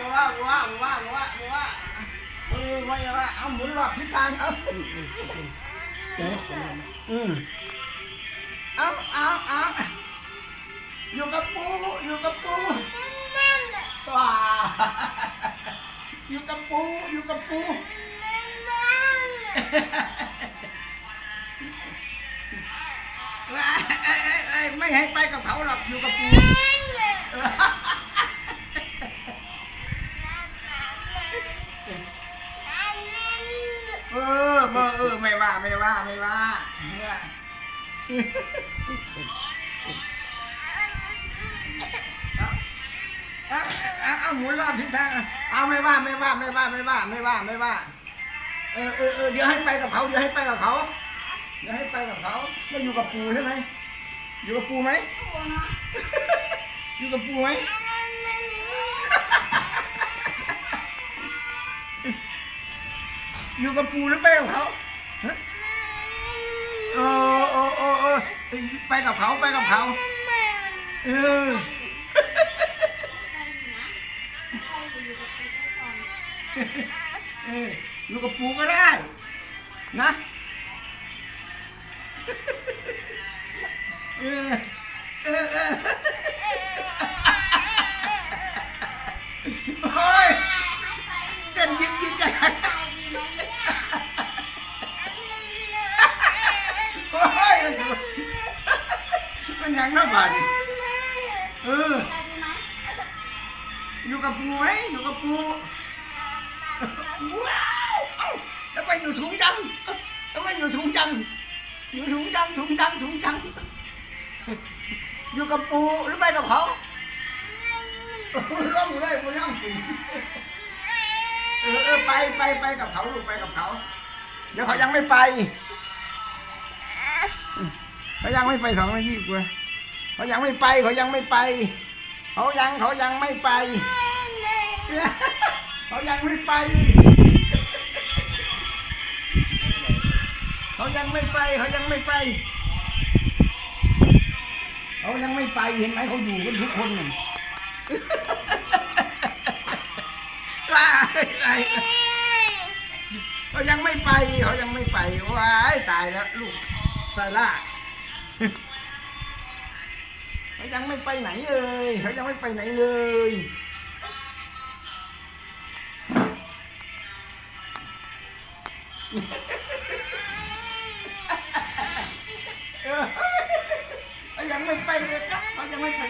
บัวบัวบัวบัวบัวเออไม่ว่าเอาหมุนรอบทิศทางเอาอืมเอาเอาเอาอยู่กับปูอยู่กับปูว้าอยู่กับปูอยู่กับปูเอ้ยเอ้ยเอ้ยเอ้ยไม่ให้ไปกับเขาหรอกอยู่กับปู ว่าไม่ว่าไม่ว่าไม่ว่าเอาเอาเอาหมุนรอบทิศทางเอาไม่ว่าไม่ว่าไม่ว่าไม่ว่าไม่ว่าไม่ว่าเออเออเออเดี๋ยวให้ไปกับเขาเดี๋ยวให้ไปกับเขาเดี๋ยวให้ไปกับเขาไม่อยู่กับปูใช่ไหมอยู่กับปูไหมอยู่กับปูไหมอยู่กับปูหรือไปกับเขา ฮะเออเออเออเออไปกับเขาไปกับเขาเออเอออยู่กับปูก็ได้ นะ ยังน่าบาดนี่เออ อยู่กับปูไหมอยู่กับปูว้าวเอ้าทำไมอยู่สูงจังทำไมอยู่สูงจัง อยู่สูงจังสูงจังสูงจัง อยู่กับปูหรือไปกับเขาล่องเลยปูล่องสิเออเออไปไปไปกับเขาลูกไปกับเขา เดี๋ยวเขายังไม่ไปเขายังไม่ไปสองนาทีกว่าเขายังไม่ไปเขายังไม่ไป เขายังเขายังไม่ไป เขายังไม่ไป เขายังไม่ไปเขายังไม่ไป เขายังไม่ไปเห็นไหมเขาอยู่กันทุกคนน่ะว้ายเขายังไม่ไปเขายังไม่ไปว้ายตายแล้วลูกซาร่า ยังไม่ไปไหนเลยเขายังไม่ไปไหนเลยเออเขายังไม่ไปเลยครับเขายังไม่ไป